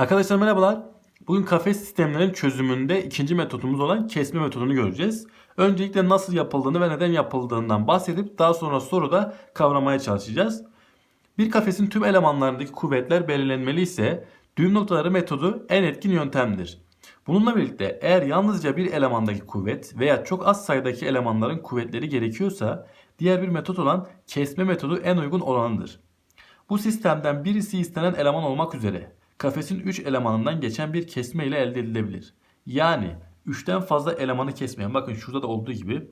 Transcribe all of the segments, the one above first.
Arkadaşlar merhabalar. Bugün kafes sistemlerin çözümünde ikinci metodumuz olan kesme metodunu göreceğiz. Öncelikle nasıl yapıldığını ve neden yapıldığından bahsedip daha sonra soruda kavramaya çalışacağız. Bir kafesin tüm elemanlarındaki kuvvetler belirlenmeli ise düğüm noktaları metodu en etkin yöntemdir. Bununla birlikte eğer yalnızca bir elemandaki kuvvet veya çok az sayıdaki elemanların kuvvetleri gerekiyorsa diğer bir metot olan kesme metodu en uygun olanıdır. Bu sistemden birisi istenen eleman olmak üzere kafesin 3 elemanından geçen bir kesme ile elde edilebilir. Yani 3'ten fazla elemanı kesmeyen bakın şurada da olduğu gibi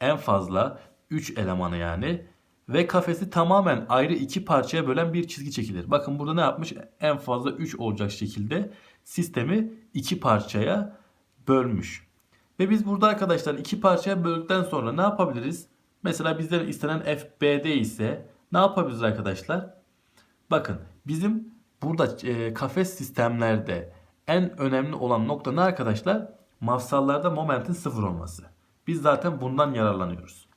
en fazla 3 elemanı yani ve kafesi tamamen ayrı iki parçaya bölen bir çizgi çekilir. Bakın burada ne yapmış? En fazla 3 olacak şekilde sistemi iki parçaya bölmüş. Ve biz burada arkadaşlar iki parçaya böldükten sonra ne yapabiliriz? Mesela bizden istenen FBD ise ne yapabiliriz arkadaşlar? Bakın bizim burada e, kafes sistemlerde en önemli olan nokta ne arkadaşlar? Mafsallarda momentin sıfır olması. Biz zaten bundan yararlanıyoruz.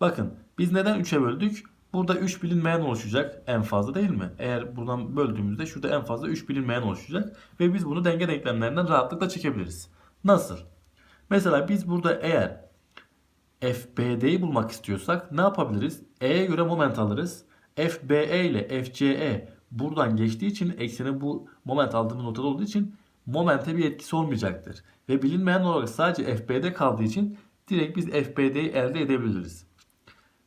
Bakın biz neden 3'e böldük? Burada 3 bilinmeyen oluşacak en fazla değil mi? Eğer buradan böldüğümüzde şurada en fazla 3 bilinmeyen oluşacak. Ve biz bunu denge denklemlerinden rahatlıkla çekebiliriz. Nasıl? Mesela biz burada eğer FBD'yi bulmak istiyorsak ne yapabiliriz? E'ye göre moment alırız. FBE ile FCE buradan geçtiği için ekseni bu moment aldığımız noktada olduğu için momente bir etkisi olmayacaktır. Ve bilinmeyen olarak sadece FBD kaldığı için direkt biz FBD'yi elde edebiliriz.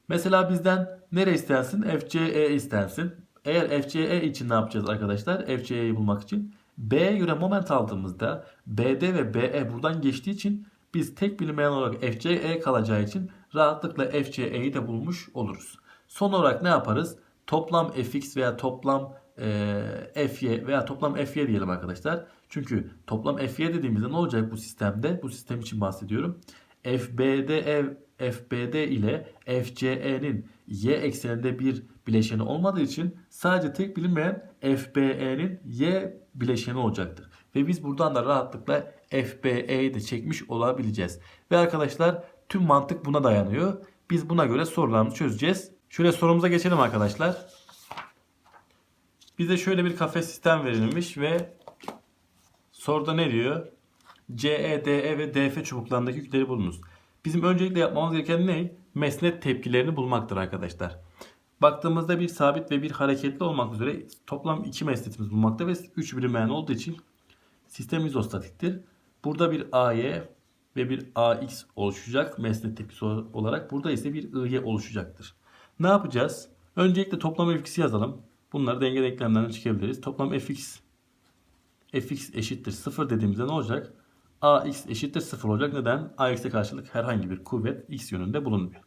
Mesela bizden nere istensin? FCE istensin. Eğer FCE için ne yapacağız arkadaşlar? FCE'yi bulmak için B'ye göre moment aldığımızda BD ve BE buradan geçtiği için biz tek bilinmeyen olarak FCE kalacağı için rahatlıkla FCE'yi de bulmuş oluruz. Son olarak ne yaparız? Toplam fx veya toplam e, fy veya toplam fy diyelim arkadaşlar. Çünkü toplam fy dediğimizde ne olacak bu sistemde? Bu sistem için bahsediyorum. FBD ev FBD ile FCE'nin y ekseninde bir bileşeni olmadığı için sadece tek bilinmeyen FBE'nin y bileşeni olacaktır. Ve biz buradan da rahatlıkla FBE'yi de çekmiş olabileceğiz. Ve arkadaşlar tüm mantık buna dayanıyor. Biz buna göre sorularımızı çözeceğiz. Şöyle sorumuza geçelim arkadaşlar. Bize şöyle bir kafe sistem verilmiş ve soruda ne diyor? CE, DE ve DF çubuklarındaki yükleri bulunuz. Bizim öncelikle yapmamız gereken ne? Mesnet tepkilerini bulmaktır arkadaşlar. Baktığımızda bir sabit ve bir hareketli olmak üzere toplam iki mesnetimiz bulmakta ve 3 bilinmeyen olduğu için sistem izostatiktir. Burada bir AY ve bir AX oluşacak mesnet tepkisi olarak. Burada ise bir IY oluşacaktır. Ne yapacağız? Öncelikle toplam fx'i yazalım. Bunları denge denklemlerinden çıkabiliriz. Toplam fx fx eşittir 0 dediğimizde ne olacak? ax eşittir 0 olacak. Neden? ax'e karşılık herhangi bir kuvvet x yönünde bulunmuyor.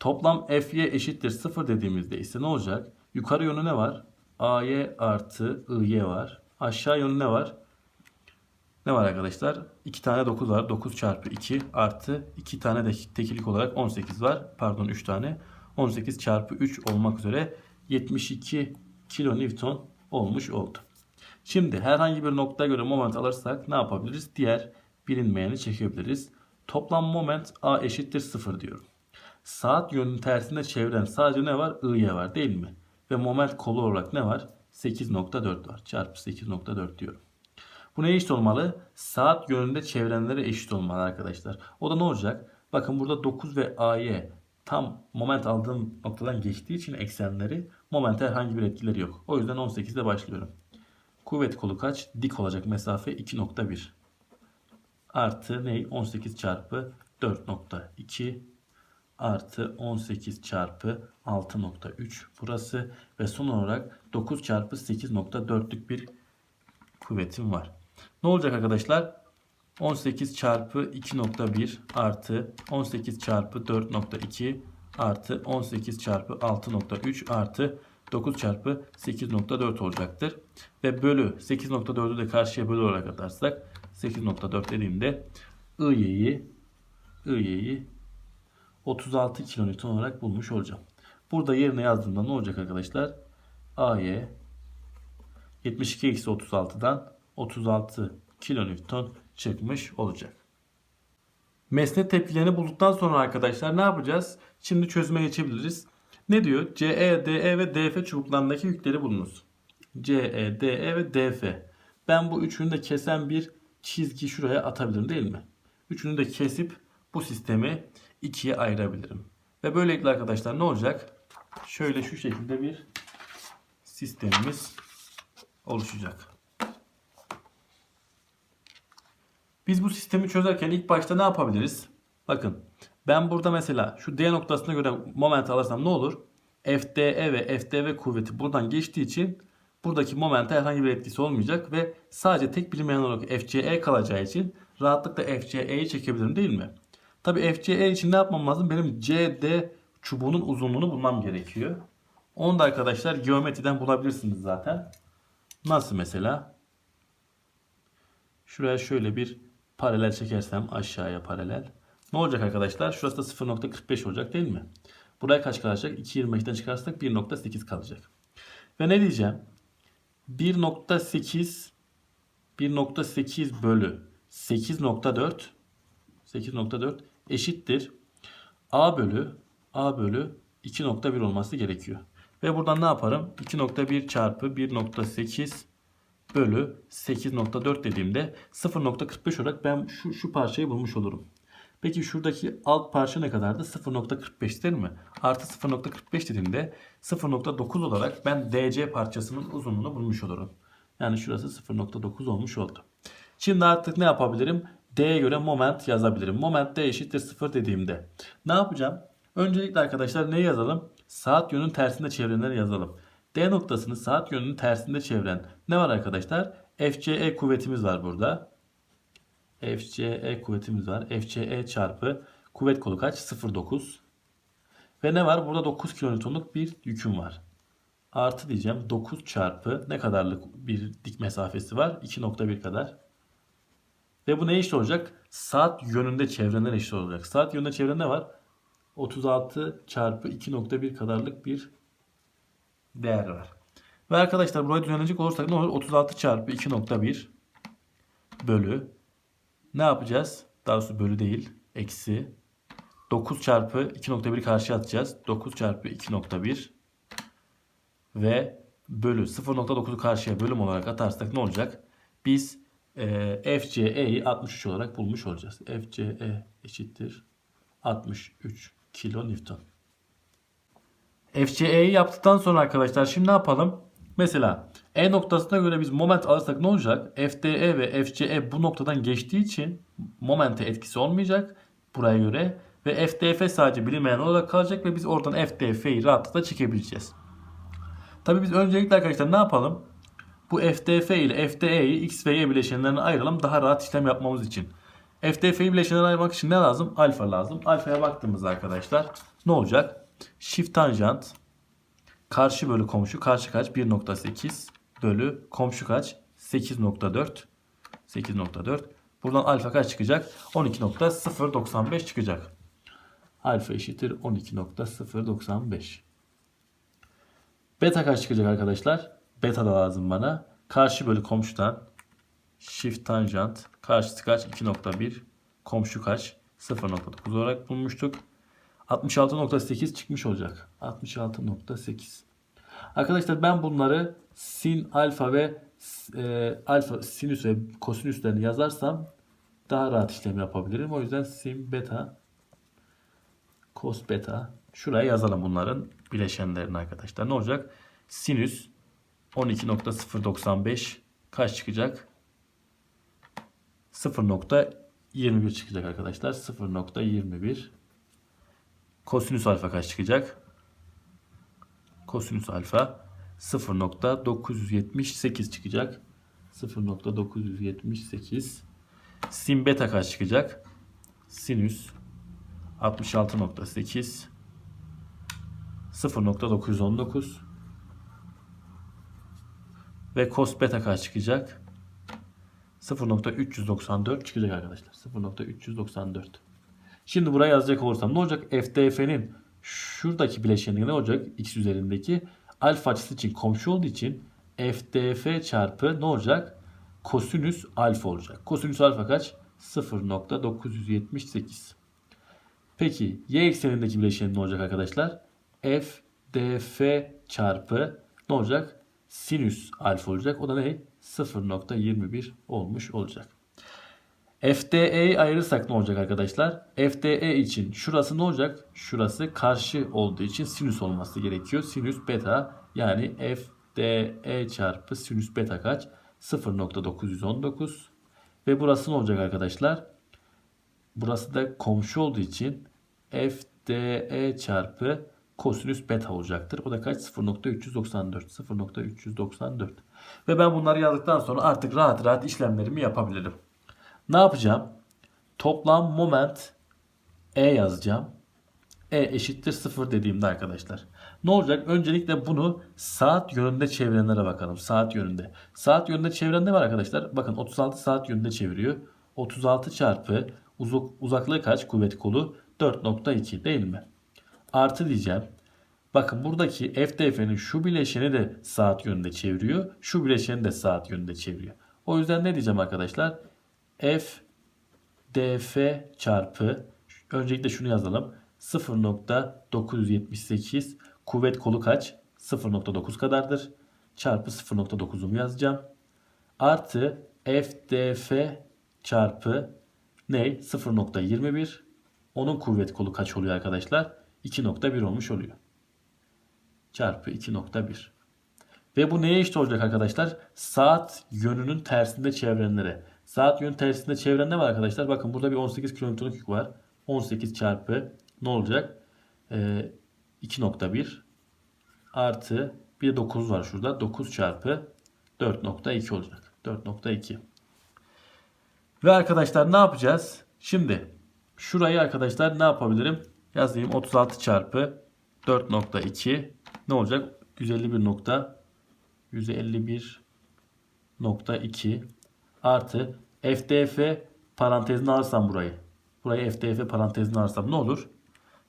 Toplam fy eşittir 0 dediğimizde ise ne olacak? Yukarı yönü ne var? ay artı iy var. Aşağı yönü ne var? Ne var arkadaşlar? 2 tane 9 var. 9 çarpı 2 artı 2 tane de tekilik olarak 18 var. Pardon 3 tane. 18 çarpı 3 olmak üzere 72 kilonewton olmuş oldu. Şimdi herhangi bir noktaya göre moment alırsak ne yapabiliriz? Diğer bilinmeyeni çekebiliriz. Toplam moment A eşittir 0 diyorum. Saat yönünün tersinde çeviren sadece ne var? I'ye var değil mi? Ve moment kolu olarak ne var? 8.4 var. Çarpı 8.4 diyorum. Bu neye eşit olmalı? Saat yönünde çevrenlere eşit olmalı arkadaşlar. O da ne olacak? Bakın burada 9 ve A'ye tam moment aldığım noktadan geçtiği için eksenleri momente herhangi bir etkileri yok. O yüzden 18'de başlıyorum. Kuvvet kolu kaç? Dik olacak mesafe 2.1. Artı ne? 18 çarpı 4.2 artı 18 çarpı 6.3 burası ve son olarak 9 çarpı 8.4'lük bir kuvvetim var. Ne olacak arkadaşlar? 18 çarpı 2.1 artı 18 çarpı 4.2 artı 18 çarpı 6.3 artı 9 çarpı 8.4 olacaktır. Ve bölü 8.4'ü de karşıya bölü olarak atarsak 8.4 dediğimde IY'yi IY'yi 36 kN olarak bulmuş olacağım. Burada yerine yazdığımda ne olacak arkadaşlar? AY 72 eksi 36'dan 36 kilonewton çıkmış olacak. Mesnet tepkilerini bulduktan sonra arkadaşlar ne yapacağız? Şimdi çözüme geçebiliriz. Ne diyor? CE, DE ve DF çubuklarındaki yükleri bulunuz. CE, DE ve DF. Ben bu üçünü de kesen bir çizgi şuraya atabilirim değil mi? Üçünü de kesip bu sistemi ikiye ayırabilirim. Ve böylelikle arkadaşlar ne olacak? Şöyle şu şekilde bir sistemimiz oluşacak. Biz bu sistemi çözerken ilk başta ne yapabiliriz? Bakın ben burada mesela şu D noktasına göre moment alırsam ne olur? FDE ve FDV kuvveti buradan geçtiği için buradaki momente herhangi bir etkisi olmayacak ve sadece tek bilinmeyen olarak FCE kalacağı için rahatlıkla FCE'yi çekebilirim değil mi? Tabi FCE için ne yapmam lazım? Benim CD çubuğunun uzunluğunu bulmam gerekiyor. Onu da arkadaşlar geometriden bulabilirsiniz zaten. Nasıl mesela? Şuraya şöyle bir paralel çekersem aşağıya paralel. Ne olacak arkadaşlar? Şurası da 0.45 olacak değil mi? Buraya kaç kalacak? 2.25'ten çıkarsak 1.8 kalacak. Ve ne diyeceğim? 1.8 1.8 bölü 8.4 8.4 eşittir. A bölü A bölü 2.1 olması gerekiyor. Ve buradan ne yaparım? 2.1 çarpı 1.8 bölü 8.4 dediğimde 0.45 olarak ben şu, şu parçayı bulmuş olurum. Peki şuradaki alt parça ne kadardı? 0.45 değil mi? Artı 0.45 dediğimde 0.9 olarak ben DC parçasının uzunluğunu bulmuş olurum. Yani şurası 0.9 olmuş oldu. Şimdi artık ne yapabilirim? D'ye göre moment yazabilirim. Moment D eşittir 0 dediğimde. Ne yapacağım? Öncelikle arkadaşlar neyi yazalım? Saat yönünün tersinde çevrenleri yazalım. D noktasını saat yönünün tersinde çeviren ne var arkadaşlar? FCE kuvvetimiz var burada. FCE kuvvetimiz var. FCE çarpı kuvvet kolu kaç? 0.9. Ve ne var? Burada 9 kilonewtonluk bir yüküm var. Artı diyeceğim 9 çarpı ne kadarlık bir dik mesafesi var? 2.1 kadar. Ve bu ne eşit olacak? Saat yönünde çevrenler eşit olacak. Saat yönünde çevren ne var? 36 çarpı 2.1 kadarlık bir değer var. Ve arkadaşlar burayı düzenleyecek olursak ne olur? 36 çarpı 2.1 bölü ne yapacağız? Daha doğrusu bölü değil. Eksi 9 çarpı 2.1 karşıya atacağız. 9 çarpı 2.1 ve bölü 0.9'u karşıya bölüm olarak atarsak ne olacak? Biz e, FCE'yi 63 olarak bulmuş olacağız. FCE eşittir 63 kilo Newton. FCE'yi yaptıktan sonra arkadaşlar şimdi ne yapalım? Mesela E noktasına göre biz moment alırsak ne olacak? FDE ve FCE bu noktadan geçtiği için momente etkisi olmayacak buraya göre. Ve FDF sadece bilinmeyen olarak kalacak ve biz oradan FDF'yi rahatlıkla çekebileceğiz. Tabii biz öncelikle arkadaşlar ne yapalım? Bu FDF ile FDE'yi X ve Y bileşenlerine ayıralım daha rahat işlem yapmamız için. FDF'yi bileşenlerine ayırmak için ne lazım? Alfa lazım. Alfaya baktığımızda arkadaşlar ne olacak? Shift tanjant karşı bölü komşu karşı kaç? 1.8 bölü komşu kaç? 8.4 8.4 Buradan alfa kaç çıkacak? 12.095 çıkacak. Alfa eşittir 12.095. Beta kaç çıkacak arkadaşlar? Beta da lazım bana. Karşı bölü komşudan shift tanjant karşısı kaç? 2.1 komşu kaç? 0.9 olarak bulmuştuk. 66.8 çıkmış olacak. 66.8. Arkadaşlar ben bunları sin, alfa ve e, alfa, sinüs ve kosinüslerini yazarsam daha rahat işlem yapabilirim. O yüzden sin, beta, cos, beta. Şuraya yazalım bunların bileşenlerini arkadaşlar. Ne olacak? Sinüs 12.095 kaç çıkacak? 0.21 çıkacak arkadaşlar. 0.21 Kosinüs alfa kaç çıkacak? Kosinüs alfa 0.978 çıkacak. 0.978 Sin beta kaç çıkacak? Sinüs 66.8 0.919 ve cos beta kaç çıkacak? 0.394 çıkacak arkadaşlar. 0.394 Şimdi buraya yazacak olursam ne olacak? FDF'nin şuradaki bileşeni ne olacak? X üzerindeki alfa açısı için komşu olduğu için FDF çarpı ne olacak? Kosinüs alfa olacak. Kosinüs alfa kaç? 0.978. Peki y eksenindeki bileşeni ne olacak arkadaşlar? FDF çarpı ne olacak? Sinüs alfa olacak. O da ne? 0.21 olmuş olacak. FDE'yi ayırırsak ne olacak arkadaşlar? FDE için şurası ne olacak? Şurası karşı olduğu için sinüs olması gerekiyor. Sinüs beta yani FDE çarpı sinüs beta kaç? 0.919 ve burası ne olacak arkadaşlar? Burası da komşu olduğu için FDE çarpı kosinüs beta olacaktır. O da kaç? 0.394. 0.394. Ve ben bunları yazdıktan sonra artık rahat rahat işlemlerimi yapabilirim. Ne yapacağım? Toplam moment E yazacağım. E eşittir 0 dediğimde arkadaşlar. Ne olacak? Öncelikle bunu saat yönünde çevirenlere bakalım. Saat yönünde. Saat yönünde çeviren ne var arkadaşlar? Bakın 36 saat yönünde çeviriyor. 36 çarpı uzak, uzaklığı kaç? Kuvvet kolu 4.2 değil mi? Artı diyeceğim. Bakın buradaki FDF'nin şu bileşeni de saat yönünde çeviriyor. Şu bileşeni de saat yönünde çeviriyor. O yüzden ne diyeceğim arkadaşlar? F df çarpı öncelikle şunu yazalım. 0.978 kuvvet kolu kaç? 0.9 kadardır. Çarpı 0.9'umu yazacağım. Artı FDF çarpı ne? 0.21 onun kuvvet kolu kaç oluyor arkadaşlar? 2.1 olmuş oluyor. Çarpı 2.1. Ve bu neye eşit olacak arkadaşlar? Saat yönünün tersinde çevrenlere. Saat yönü tersinde çevren ne var arkadaşlar? Bakın burada bir 18 kilometrelik yük var. 18 çarpı ne olacak? Ee, 2.1 artı bir de 9 var şurada. 9 çarpı 4.2 olacak. 4.2. Ve arkadaşlar ne yapacağız? Şimdi şurayı arkadaşlar ne yapabilirim? Yazayım 36 çarpı 4.2 ne olacak? 151 nokta 151.2 artı FDF parantezine alırsam burayı. Burayı FDF parantezine alırsam ne olur?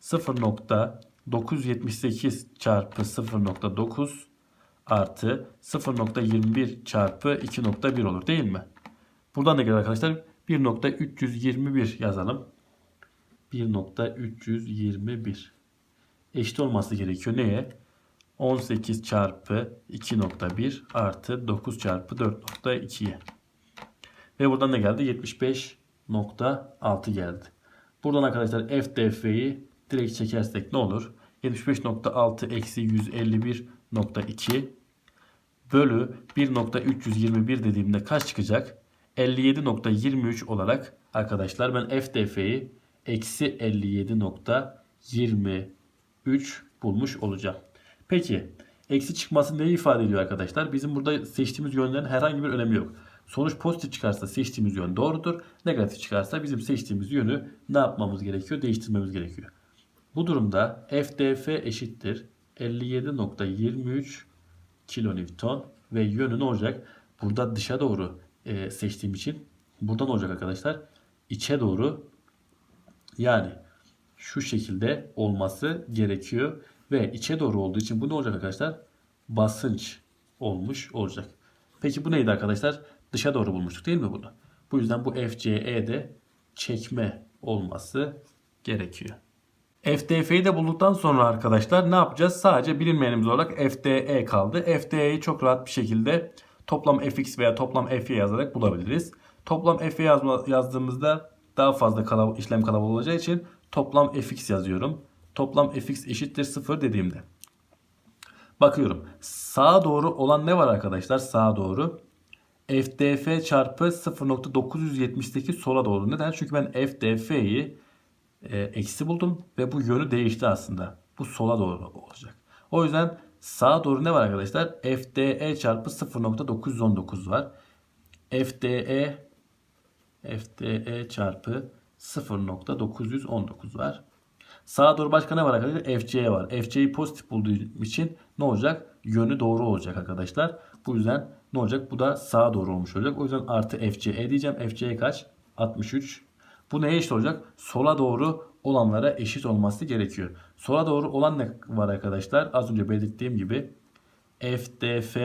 0.978 çarpı 0.9 artı 0.21 çarpı 2.1 olur değil mi? Buradan da gelir arkadaşlar 1.321 yazalım. 1.321 eşit olması gerekiyor. Neye? 18 çarpı 2.1 artı 9 çarpı 4.2'ye. Ve buradan ne geldi? 75.6 geldi. Buradan arkadaşlar FDF'yi direkt çekersek ne olur? 75.6 eksi 151.2 bölü 1.321 dediğimde kaç çıkacak? 57.23 olarak arkadaşlar ben FDF'yi eksi 57.23 bulmuş olacağım. Peki eksi çıkması neyi ifade ediyor arkadaşlar? Bizim burada seçtiğimiz yönlerin herhangi bir önemi yok. Sonuç pozitif çıkarsa seçtiğimiz yön doğrudur. Negatif çıkarsa bizim seçtiğimiz yönü ne yapmamız gerekiyor? Değiştirmemiz gerekiyor. Bu durumda FDF eşittir 57.23 kilonewton ve yönü ne olacak? Burada dışa doğru e, seçtiğim için buradan olacak arkadaşlar. İçe doğru yani şu şekilde olması gerekiyor. Ve içe doğru olduğu için bu ne olacak arkadaşlar? Basınç olmuş olacak. Peki bu neydi arkadaşlar? Dışa doğru bulmuştuk değil mi bunu? Bu yüzden bu FCE'de çekme olması gerekiyor. FDF'yi de bulduktan sonra arkadaşlar ne yapacağız? Sadece bilinmeyenimiz olarak FDE kaldı. FDE'yi çok rahat bir şekilde toplam fx veya toplam fy yazarak bulabiliriz. Toplam fy yazma, yazdığımızda daha fazla kalav işlem kalabalık olacağı için toplam fx yazıyorum. Toplam fx eşittir 0 dediğimde. Bakıyorum. Sağa doğru olan ne var arkadaşlar? Sağa doğru. FDF çarpı 0.978 sola doğru. Neden? Çünkü ben FDF'yi e, eksi buldum ve bu yönü değişti aslında. Bu sola doğru olacak. O yüzden sağa doğru ne var arkadaşlar? FDE çarpı 0.919 var. FDE FDE çarpı 0.919 var. Sağa doğru başka ne var arkadaşlar? FC var. FC'yi pozitif bulduğu için ne olacak? Yönü doğru olacak arkadaşlar. Bu yüzden ne olacak? Bu da sağa doğru olmuş olacak. O yüzden artı FCE diyeceğim. FCE kaç? 63. Bu neye eşit olacak? Sola doğru olanlara eşit olması gerekiyor. Sola doğru olan ne var arkadaşlar? Az önce belirttiğim gibi FDF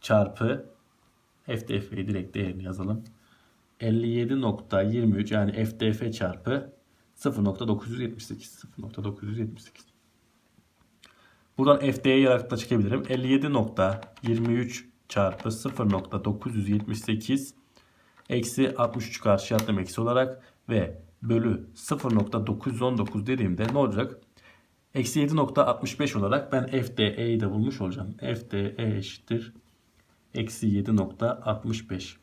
çarpı FDF'yi direkt değerini yazalım. 57.23 yani FDF çarpı 0.978 0.978 Buradan FD'ye yarak da çekebilirim. 57.23 çarpı 0.978 eksi 63 karşı attım eksi olarak ve bölü 0.919 dediğimde ne olacak? Eksi 7.65 olarak ben FDE'yi de bulmuş olacağım. FDE eşittir. Eksi 7.65.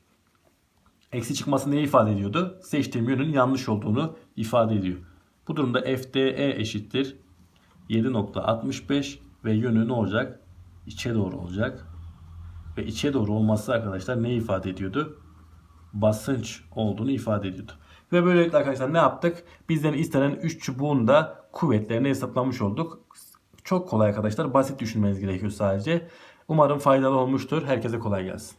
Eksi çıkması neyi ifade ediyordu? Seçtiğim yönün yanlış olduğunu ifade ediyor. Bu durumda FDE eşittir. 7.65 ve yönü ne olacak? İçe doğru olacak. Ve içe doğru olması arkadaşlar ne ifade ediyordu? Basınç olduğunu ifade ediyordu. Ve böylelikle arkadaşlar ne yaptık? Bizden istenen 3 çubuğun da kuvvetlerini hesaplamış olduk. Çok kolay arkadaşlar. Basit düşünmeniz gerekiyor sadece. Umarım faydalı olmuştur. Herkese kolay gelsin.